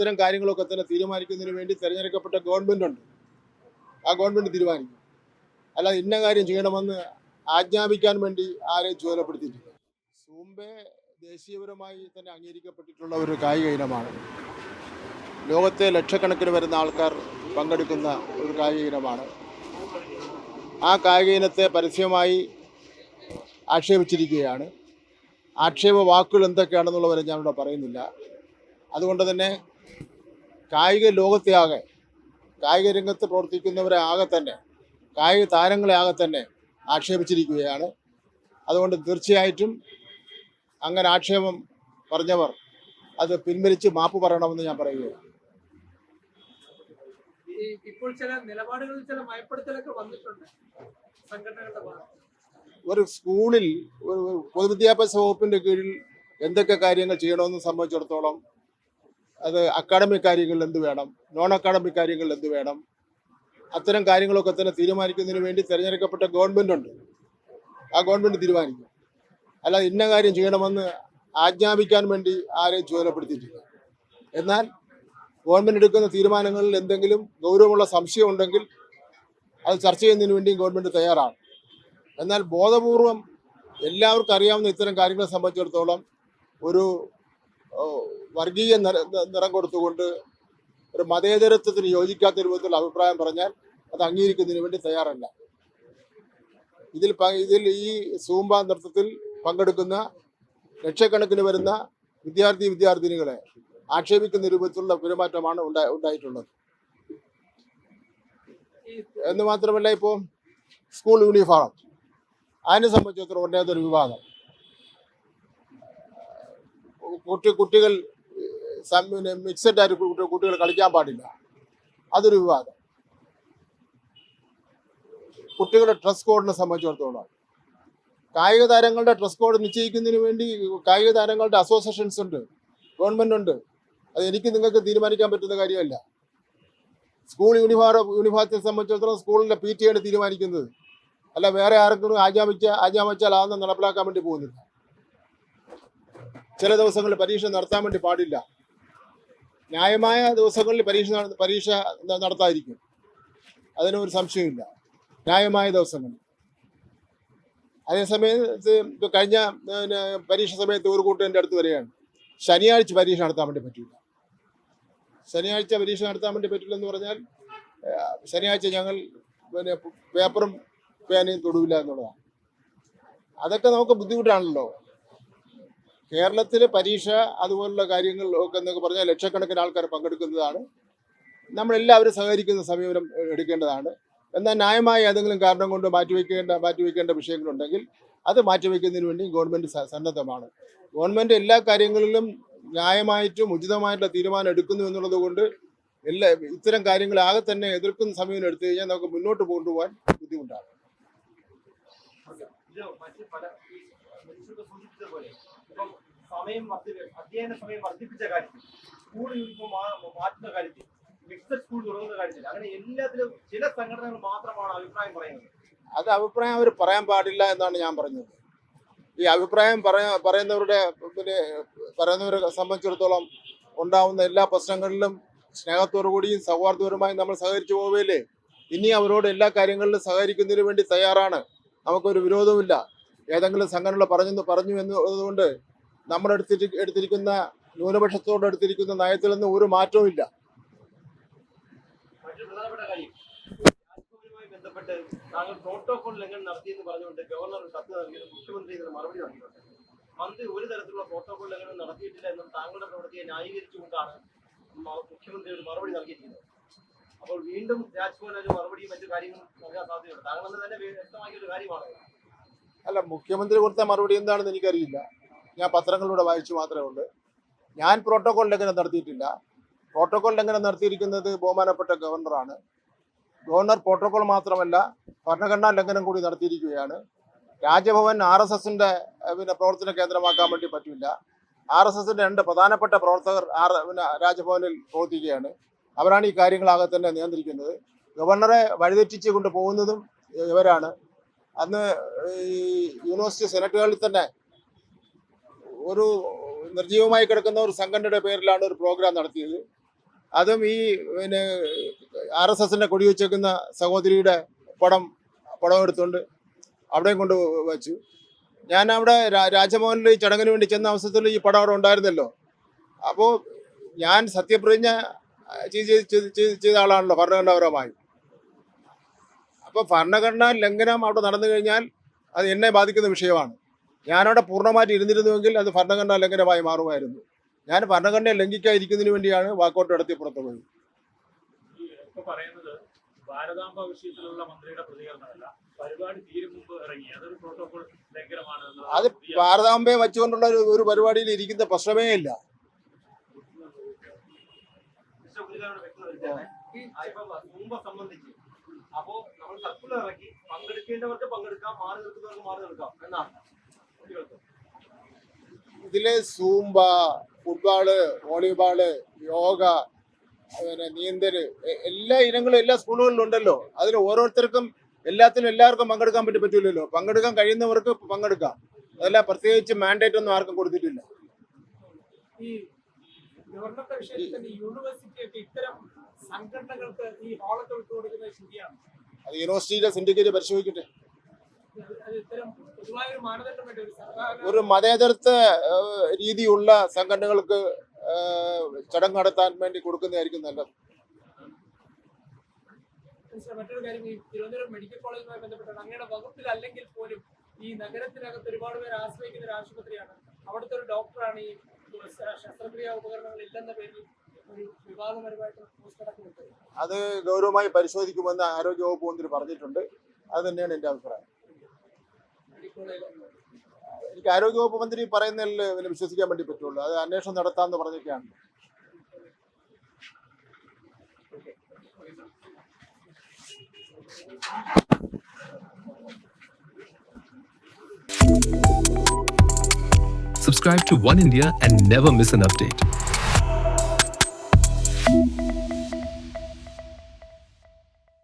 അത്തരം കാര്യങ്ങളൊക്കെ തന്നെ തീരുമാനിക്കുന്നതിന് വേണ്ടി തിരഞ്ഞെടുക്കപ്പെട്ട ഗവൺമെന്റ് ഉണ്ട്. ആ ഗവൺമെന്റ് തീരുമാനിക്കും. അല്ലാതെ ഇന്ന കാര്യം ചെയ്യണമെന്ന് ആജ്ഞാപിക്കാൻ വേണ്ടി ആരെയും ചുമതലപ്പെടുത്തിയിട്ടില്ല. സൂംബെ ദേശീയപരമായി തന്നെ അംഗീകരിക്കപ്പെട്ടിട്ടുള്ള ഒരു കായിക ഇനമാണ്. ലോകത്തെ ലക്ഷക്കണക്കിന് വരുന്ന ആൾക്കാർ പങ്കെടുക്കുന്ന ഒരു കായിക ഇനമാണ്. ആ കായിക ഇനത്തെ പരസ്യമായി ആക്ഷേപിച്ചിരിക്കുകയാണ്. ആക്ഷേപ വാക്കുകൾ എന്തൊക്കെയാണെന്നുള്ളവരെ ഞാനിവിടെ പറയുന്നില്ല. അതുകൊണ്ട് തന്നെ കായിക ലോകത്തെ ആകെ കായിക രംഗത്ത് പ്രവർത്തിക്കുന്നവരെ ആകെ തന്നെ കായിക താരങ്ങളെ ആകെ തന്നെ ആക്ഷേപിച്ചിരിക്കുകയാണ്. അതുകൊണ്ട് തീർച്ചയായിട്ടും അങ്ങനെ ആക്ഷേപം പറഞ്ഞവർ അത് പിൻവലിച്ച് മാപ്പ് പറയണമെന്ന് ഞാൻ പറയുകയാണ്. ഇപ്പോൾ ചില നിലപാടുകളിൽ ചില മയപ്പെടുത്തലൊക്കെ വന്നിട്ടുണ്ട് സംഘടനകളുടെ ഒരു സ്കൂളിൽ ഒരു പൊതുവിദ്യാഭ്യാസ വകുപ്പിന്റെ കീഴിൽ എന്തൊക്കെ കാര്യങ്ങൾ ചെയ്യണമെന്ന് സംബന്ധിച്ചിടത്തോളം അത് അക്കാഡമിക് കാര്യങ്ങളിൽ എന്ത് വേണം? നോൺ അക്കാഡമിക് കാര്യങ്ങളിൽ എന്ത് വേണം? അത്തരം കാര്യങ്ങളൊക്കെ തന്നെ തീരുമാനിക്കുന്നതിന് വേണ്ടി തിരഞ്ഞെടുക്കപ്പെട്ട ഗവൺമെന്റ് ഉണ്ട്. ആ ഗവൺമെന്റ് തീരുമാനിക്കും. അല്ലാതെ ഇന്ന കാര്യം ചെയ്യണമെന്ന് ആജ്ഞാപിക്കാൻ വേണ്ടി ആരെയും ചുമതലപ്പെടുത്തിയിട്ടില്ല. എന്നാൽ ഗവൺമെന്റ് എടുക്കുന്ന തീരുമാനങ്ങളിൽ എന്തെങ്കിലും ഗൗരവമുള്ള സംശയം ഉണ്ടെങ്കിൽ അത് ചർച്ച ചെയ്യുന്നതിന് വേണ്ടി ഗവൺമെന്റ് തയ്യാറാണ്. എന്നാൽ ബോധപൂർവം എല്ലാവർക്കും അറിയാവുന്ന ഇത്തരം കാര്യങ്ങളെ സംബന്ധിച്ചിടത്തോളം ഒരു വർഗീയ നിറ- കൊടുത്തുകൊണ്ട് ഒരു മതേതരത്വത്തിന് യോജിക്കാത്ത രൂപത്തിലുള്ള അഭിപ്രായം പറഞ്ഞാൽ അത് അംഗീകരിക്കുന്നതിന് വേണ്ടി തയ്യാറല്ല. ഇതിൽ ഇതിൽ ഈ സൂമ്പ നൃത്തത്തിൽ പങ്കെടുക്കുന്ന ലക്ഷക്കണക്കിന് വരുന്ന വിദ്യാർത്ഥി വിദ്യാർത്ഥിനികളെ ആക്ഷേപിക്കുന്ന രൂപത്തിലുള്ള പെരുമാറ്റമാണ് ഉണ്ടാ ഉണ്ടായിട്ടുള്ളത്. എന്ന് മാത്രമല്ല ഇപ്പോൾ സ്കൂൾ യൂണിഫോം. അതിനെ സംബന്ധിച്ചിടത്തോളം ഒരു വിവാദം. കുട്ടി കുട്ടികൾ മിക്സഡ് ആയിട്ട് കുട്ടികൾ കളിക്കാൻ പാടില്ല. അതൊരു വിവാദം. കുട്ടികളുടെ ഡ്രസ് കോഡിനെ സംബന്ധിച്ചിടത്തോളം. കായിക താരങ്ങളുടെ ഡ്രസ് കോഡ് നിശ്ചയിക്കുന്നതിന് വേണ്ടി കായിക താരങ്ങളുടെ അസോസിയേഷൻസ് ഉണ്ട് ഗവൺമെന്റ് ഉണ്ട്. അത് എനിക്ക് നിങ്ങൾക്ക് തീരുമാനിക്കാൻ പറ്റുന്ന കാര്യമല്ല. സ്കൂൾ യൂണിഫോം യൂണിഫോമത്തെ സംബന്ധിച്ചിടത്തോളം സ്കൂളിലെ പി ടി ആണ് തീരുമാനിക്കുന്നത്. അല്ല വേറെ ആർക്കും ആജാമിച്ച ആജാമിച്ചാൽ അതൊന്നും നടപ്പിലാക്കാൻ വേണ്ടി പോകുന്നില്ല. ചില ദിവസങ്ങളിൽ പരീക്ഷ നടത്താൻ വേണ്ടി പാടില്ല. ന്യായമായ ദിവസങ്ങളിൽ പരീക്ഷ പരീക്ഷ നടത്താതിരിക്കും. അതിനൊരു സംശയമില്ല ന്യായമായ ദിവസങ്ങളിൽ. അതേസമയത്ത് കഴിഞ്ഞ പരീക്ഷ സമയത്ത് ഒരു കൂട്ടം എന്റെ അടുത്ത് വരികയാണ്. ശനിയാഴ്ച പരീക്ഷ നടത്താൻ വേണ്ടി പറ്റില്ല. ശനിയാഴ്ച പരീക്ഷ നടത്താൻ വേണ്ടി പറ്റില്ല എന്ന് പറഞ്ഞാൽ ശനിയാഴ്ച ഞങ്ങൾ പിന്നെ പേപ്പറും പേനയും തൊടുവില്ല എന്നുള്ളതാണ്. അതൊക്കെ നമുക്ക് ബുദ്ധിമുട്ടാണല്ലോ. കേരളത്തിലെ പരീക്ഷ അതുപോലുള്ള കാര്യങ്ങൾ ഒക്കെ എന്നൊക്കെ പറഞ്ഞാൽ ലക്ഷക്കണക്കിന് ആൾക്കാർ പങ്കെടുക്കുന്നതാണ്. നമ്മളെല്ലാവരും സഹകരിക്കുന്ന സമീപനം എടുക്കേണ്ടതാണ്. എന്നാൽ ന്യായമായ ഏതെങ്കിലും കാരണം കൊണ്ട് മാറ്റിവെക്കേണ്ട മാറ്റിവെക്കേണ്ട വിഷയങ്ങളുണ്ടെങ്കിൽ അത് മാറ്റിവെക്കുന്നതിന് വേണ്ടി ഗവൺമെന്റ് സന്നദ്ധമാണ്. ഗവൺമെന്റ് എല്ലാ കാര്യങ്ങളിലും ന്യായമായിട്ടും ഉചിതമായിട്ടുള്ള തീരുമാനം എടുക്കുന്നു എന്നുള്ളത് കൊണ്ട് എല്ലാ ഇത്തരം കാര്യങ്ങളാകെ തന്നെ എതിർക്കുന്ന സമീപനം എടുത്തു കഴിഞ്ഞാൽ നമുക്ക് മുന്നോട്ട് കൊണ്ടുപോകാൻ ബുദ്ധിമുട്ടാണ്. മറ്റ് പല സമയം അധ്യയന സമയം വർദ്ധിപ്പിച്ച കാര്യത്തിൽ സ്കൂൾ യൂണിഫോം മാറ്റുന്ന കാര്യത്തിൽ മിക്സഡ് സ്കൂൾ തുടങ്ങുന്ന കാര്യത്തിൽ അങ്ങനെ എല്ലാത്തിലും ചില സംഘടനകൾ മാത്രമാണ് അഭിപ്രായം പറയുന്നത്. അത് അഭിപ്രായം അവർ പറയാൻ പാടില്ല എന്നാണ് ഞാൻ പറഞ്ഞത്. ഈ അഭിപ്രായം പറയാ പറയുന്നവരുടെ പിന്നെ പറയുന്നവരെ സംബന്ധിച്ചിടത്തോളം ഉണ്ടാവുന്ന എല്ലാ പ്രശ്നങ്ങളിലും സ്നേഹത്തോടു കൂടിയും സൗഹാർദ്ദപരമായും നമ്മൾ സഹകരിച്ചു പോവുകയല്ലേ? ഇനി അവരോട് എല്ലാ കാര്യങ്ങളിലും സഹകരിക്കുന്നതിന് വേണ്ടി തയ്യാറാണ്. നമുക്കൊരു വിരോധമില്ല ഏതെങ്കിലും സംഘടനകൾ പറഞ്ഞു പറഞ്ഞു എന്നതുകൊണ്ട് നമ്മൾ എടുത്തിട്ട് എടുത്തിരിക്കുന്ന ന്യൂനപക്ഷത്തോട് എടുത്തിരിക്കുന്ന നയത്തിൽ നിന്ന് ഒരു മാറ്റവും ഇല്ല. താങ്കൾ പ്രോട്ടോകോൾ ലംഘനം നടത്തിയെന്ന് പറഞ്ഞുകൊണ്ട് ഗവർണർ കത്ത് നൽകിയത് മുഖ്യമന്ത്രി ഇതിന് മറുപടി നൽകിയിട്ടുണ്ട്. മന്ത്രി ഒരു തരത്തിലുള്ള പ്രോട്ടോകോൾ ലംഘനം നടത്തിയിട്ടില്ല എന്നും താങ്കളുടെ പ്രവൃത്തിയെ ന്യായീകരിച്ചുകൊണ്ടാണ് മുഖ്യമന്ത്രി ഒരു മറുപടി നൽകിയിരിക്കുന്നത്. അപ്പോൾ വീണ്ടും രാജ്ഭവൻ ഒരു മറുപടിയും മറ്റു കാര്യങ്ങളും നൽകാൻ സാധ്യതയുണ്ട്. താങ്കൾ തന്നെ വ്യക്തമാക്കിയ ഒരു കാര്യമാണ്. അല്ല മുഖ്യമന്ത്രി കൊടുത്ത മറുപടി എന്താണെന്ന് എനിക്കറിയില്ല. ഞാൻ പത്രങ്ങളിലൂടെ വായിച്ചു മാത്രമേ ഉള്ളൂ. ഞാൻ പ്രോട്ടോകോൾ ലംഘനം നടത്തിയിട്ടില്ല പ്രോട്ടോകോൾ ലംഘനം നടത്തിയിരിക്കുന്നത് ബഹുമാനപ്പെട്ട ഗവർണറാണ് ഗവർണർ പ്രോട്ടോകോൾ മാത്രമല്ല ഭരണഘടനാ ലംഘനം കൂടി നടത്തിയിരിക്കുകയാണ്. രാജ്ഭവൻ ആർ എസ് എസിന്റെ പിന്നെ പ്രവർത്തന കേന്ദ്രമാക്കാൻ വേണ്ടി പറ്റില്ല. ആർ എസ് എസിന്റെ രണ്ട് പ്രധാനപ്പെട്ട പ്രവർത്തകർ ആർ പിന്നെ രാജ്ഭവനിൽ പ്രവർത്തിക്കുകയാണ്. അവരാണ് ഈ കാര്യങ്ങളാകെ തന്നെ നിയന്ത്രിക്കുന്നത്. ഗവർണറെ വഴിതെറ്റിച്ച് കൊണ്ടുപോകുന്നതും ഇവരാണ്. അന്ന് ഈ യൂണിവേഴ്സിറ്റി സെനറ്റുകളിൽ തന്നെ ഒരു നിർജീവമായി കിടക്കുന്ന ഒരു സംഘടനയുടെ പേരിലാണ് ഒരു പ്രോഗ്രാം നടത്തിയത്. അതും ഈ പിന്നെ ആർ എസ് എസിന്റെ കൊടിവെച്ചേക്കുന്ന സഹോദരിയുടെ പടം പടം എടുത്തുകൊണ്ട് അവിടെയും കൊണ്ട് വച്ചു. ഞാൻ അവിടെ രാജഭവനിൽ ഈ ചടങ്ങിന് വേണ്ടി ചെന്ന അവസരത്തിൽ ഈ പടം അവിടെ ഉണ്ടായിരുന്നല്ലോ. അപ്പോൾ ഞാൻ സത്യപ്രതിജ്ഞ ചെയ്ത ആളാണല്ലോ ഭരണഘടനാപരമായി. അപ്പോൾ ഭരണഘടനാ ലംഘനം അവിടെ നടന്നു കഴിഞ്ഞാൽ അത് എന്നെ ബാധിക്കുന്ന വിഷയമാണ്. ഞാനവിടെ പൂർണമായിട്ട് ഇരുന്നിരുന്നുവെങ്കിൽ അത് ഭരണഘടനാ ലംഘനമായി മാറുമായിരുന്നു. ഞാൻ ഭരണഘടനയെ ലംഘിക്കാതിരിക്കുന്നതിന് വേണ്ടിയാണ് വാക്കൗട്ട് നടത്തി പുറത്തു പോയത്. പറയുന്നത് ഭാരതാംബ വിഷയത്തിലുള്ള മന്ത്രിയുടെ പ്രതികരണമല്ല പരിപാടി തീരും മുമ്പ് ഇറങ്ങി. അതൊരു പ്രോട്ടോകോൾ ലംഘനമാണ് അത് ഭാരതാംബയെ വെച്ചുകൊണ്ടുള്ള ഒരു പരിപാടിയിൽ ഇരിക്കുന്ന പ്രശ്നമേ ഇല്ല. മുമ്പ് സംബന്ധിച്ച് അപ്പോ നമ്മൾ സർക്കുലർ ഇറക്കി പങ്കെടുക്കേണ്ടവർക്ക് പങ്കെടുക്കാം മാറി നിൽക്കുന്നവർക്ക് മാറി നിൽക്കാം എന്നാണ്. ഇതിൽ സൂംബ ഫുട്ബോൾ വോളിബോൾ യോഗ പിന്നെ നീന്തൽ എല്ലാ ഇനങ്ങളും എല്ലാ സ്കൂളുകളിലും ഉണ്ടല്ലോ അതിൽ ഓരോരുത്തർക്കും എല്ലാത്തിനും എല്ലാവർക്കും പങ്കെടുക്കാൻ പറ്റി പറ്റൂലല്ലോ. പങ്കെടുക്കാൻ കഴിയുന്നവർക്ക് പങ്കെടുക്കാം. അതല്ല പ്രത്യേകിച്ച് മാൻഡേറ്റ് ഒന്നും ആർക്കും കൊടുത്തിട്ടില്ല. ഈ ഗവർണറുടെ വിഷയത്തിൽ തന്നെ യൂണിവേഴ്സിറ്റി ഇത്തരം സംഘടനകൾക്ക് ഈ ഹാളൊക്കെ വിട്ടുകൊടുക്കുന്നത് ശരിയാണ്? അത് യൂണിവേഴ്സിറ്റിയിലെ സിൻഡിക്കേറ്റ് പരിശോധിക്കട്ടെ അത് അത് ഇത്തരം പൊതുവായ ഒരു മതേതരത്വ രീതിയുള്ള സംഘടനകൾക്ക് ചടങ്ങ് നടത്താൻ വേണ്ടി കൊടുക്കുന്നതായിരിക്കും നല്ലത്. മിസ്റ്റർ, മറ്റൊരു കാര്യം ഈ തിരുവനന്തപുരം മെഡിക്കൽ കോളേജുമായി അങ്ങയുടെ പോലും ഈ നഗരത്തിനകത്ത് ഒരുപാട് ആശ്രയിക്കുന്ന ഒരു ആശുപത്രിയാണ്. അവിടുത്തെ ഒരു ഡോക്ടറാണ് ഈ ശ- ശസ്ത്രക്രിയാ ഉപകരണങ്ങൾ ഇല്ലെന്ന പേരിൽ പോസ്റ്റ് അടക്കം അത് ഗൗരവമായി പരിശോധിക്കുമെന്ന് ആരോഗ്യവകുപ്പ് മന്ത്രി പറഞ്ഞിട്ടുണ്ട്. അത് തന്നെയാണ് എന്റെ അഭിപ്രായം. എനിക്ക് ആരോഗ്യവകുപ്പ് മന്ത്രി പറയുന്നതിൽ പിന്നെ വിശ്വസിക്കാൻ വേണ്ടി പറ്റുള്ളൂ അത് അന്വേഷണം നടത്താമെന്ന് പറഞ്ഞൊക്കെയാണ് Subscribe to One India and never miss an update.